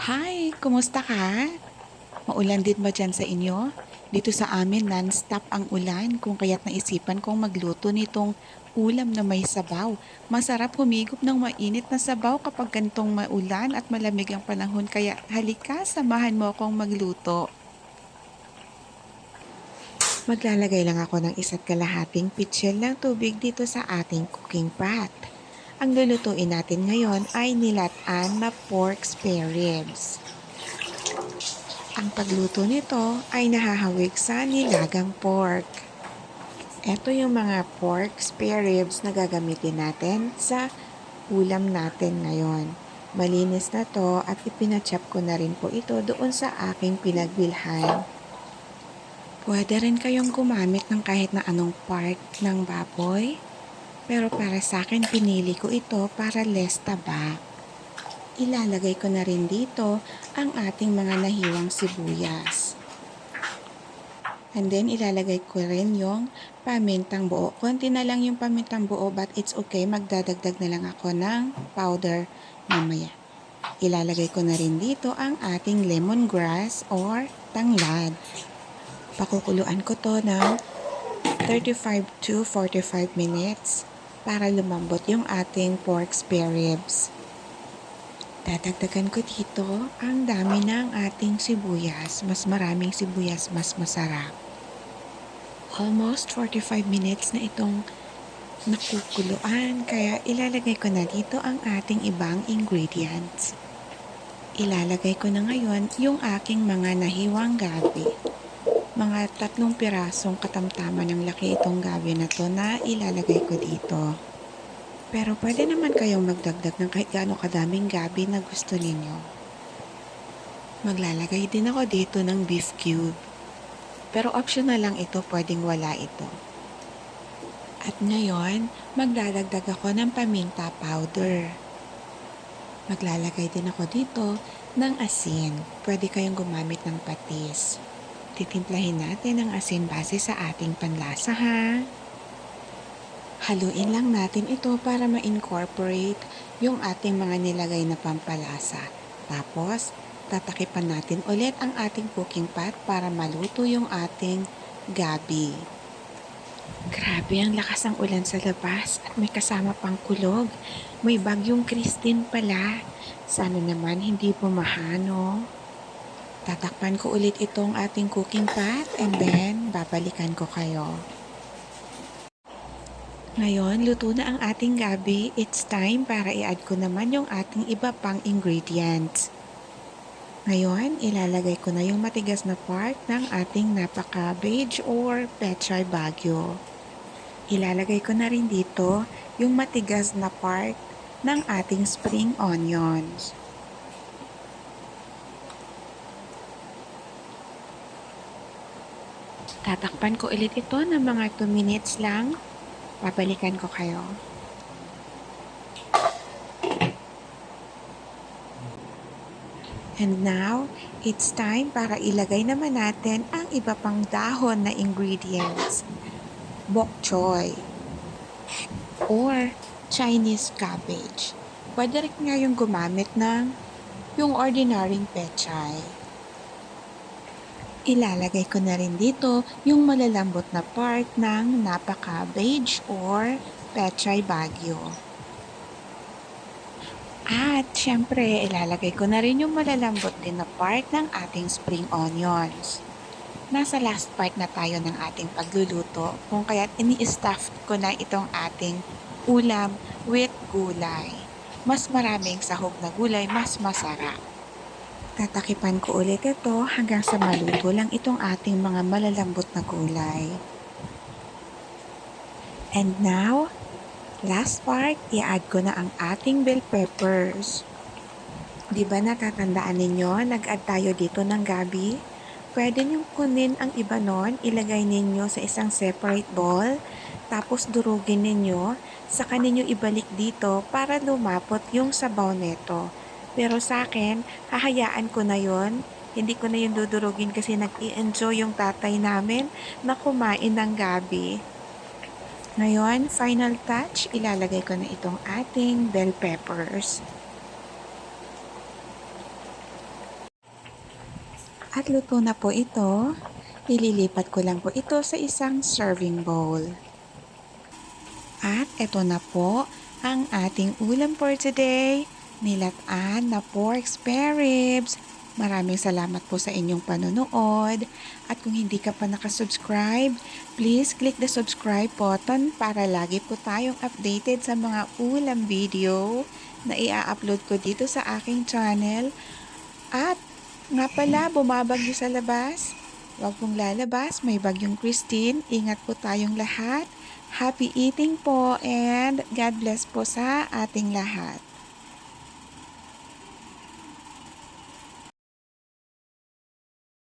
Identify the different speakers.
Speaker 1: Hi, kumusta ka? Maulan din ba dyan sa inyo? Dito sa amin, non-stop ang ulan kung kaya't naisipan kong magluto nitong ulam na may sabaw. Masarap humigop ng mainit na sabaw kapag gantong maulan at malamig ang panahon kaya halika, samahan mo akong magluto. Maglalagay lang ako ng isa't kalahating pitsil ng tubig dito sa ating cooking pot. Ang lulutuin natin ngayon ay nilatan na pork spare ribs. Ang pagluto nito ay nahahawig sa nilagang pork. Ito yung mga pork spare ribs na gagamitin natin sa ulam natin ngayon. Malinis na to at ipinachop ko na rin po ito doon sa aking pinagbilhan. Pwede rin kayong gumamit ng kahit na anong part ng baboy. Pero para sa akin, pinili ko ito para less taba. Ilalagay ko na rin dito ang ating mga nahiwang sibuyas. And then, ilalagay ko rin yung pamintang buo. Konti na lang yung pamintang buo but it's okay. Magdadagdag na lang ako ng powder mamaya. Ilalagay ko na rin dito ang ating lemongrass or tanglad. Pakukuluan ko to ng 35 to 45 minutes para lumambot yung ating pork spare ribs. Dadagdagan ko dito ang dami ng ating sibuyas. Mas maraming sibuyas, mas masarap. Almost 45 minutes na itong nakukuluan, kaya ilalagay ko na dito ang ating ibang ingredients. Ilalagay ko na ngayon yung aking mga nahiwang gabi. Mga tatlong pirasong katamtaman ng laki itong gabi na to na ilalagay ko dito. Pero pwede naman kayong magdagdag ng kahit gaano kadaming gabi na gusto ninyo. Maglalagay din ako dito ng beef cube. Pero optional lang ito, pwedeng wala ito. At ngayon, magdadagdag ako ng paminta powder. Maglalagay din ako dito ng asin. Pwede kayong gumamit ng patis. Titimplahin natin ang asin base sa ating panlasa ha. Haluin lang natin ito para ma-incorporate yung ating mga nilagay na pampalasa. Tapos, tatakipan natin ulit ang ating cooking pot para maluto yung ating gabi. Grabe ang lakas ng ulan sa labas at may kasama pang kulog. May bagyong Christine pala. Sana naman hindi bumahano. Tatakpan ko ulit itong ating cooking pot and then babalikan ko kayo. Ngayon, luto na ang ating gabi. It's time para i-add ko naman yung ating iba pang ingredients. Ngayon, ilalagay ko na yung matigas na part ng ating napa cabbage or pechay bagyo. Ilalagay ko na rin dito yung matigas na part ng ating spring onions. Tatakpan ko ulit ito ng mga 2 minutes lang. Babalikan ko kayo. And now, it's time para ilagay naman natin ang iba pang dahon na ingredients. Bok choy or Chinese cabbage. Pwede rin nga yung gumamit ng yung ordinaryong pechay. Ilalagay ko na rin dito yung malalambot na part ng napa cabbage or pechay bagyo. At syempre, ilalagay ko na rin yung malalambot din na part ng ating spring onions. Nasa last part na tayo ng ating pagluluto kung kaya't ini-stuff ko na itong ating ulam with gulay. Mas maraming sahog na gulay, mas masarap. Tatakipan ko ulit ito hanggang sa maluto lang itong ating mga malalambot na gulay. And now, last part, i-add ko na ang ating bell peppers. Di ba natatandaan ninyo, nag-add tayo dito ng gabi? Pwede niyong kunin ang iba nun, ilagay ninyo sa isang separate bowl, tapos durugin ninyo, saka ninyo ibalik dito para lumapot yung sabaw neto. Pero sa akin, hahayaan ko na yon. Hindi ko na yun dudurugin kasi nag-i-enjoy yung tatay namin na kumain ng gabi. Ngayon, final touch, ilalagay ko na itong ating bell peppers. At luto na po ito. Ililipat ko lang po ito sa isang serving bowl. At ito na po ang ating ulam for today. Nilataan na pork spare ribs. Maraming salamat po sa inyong panonood. At kung hindi ka pa nakasubscribe, please click the subscribe button para lagi po tayong updated sa mga ulam video na ia-upload ko dito sa aking channel. At nga pala, bumabagyo sa labas. Huwag pong lalabas, may bagyong Christine. Ingat po tayong lahat. Happy eating po and God bless po sa ating lahat.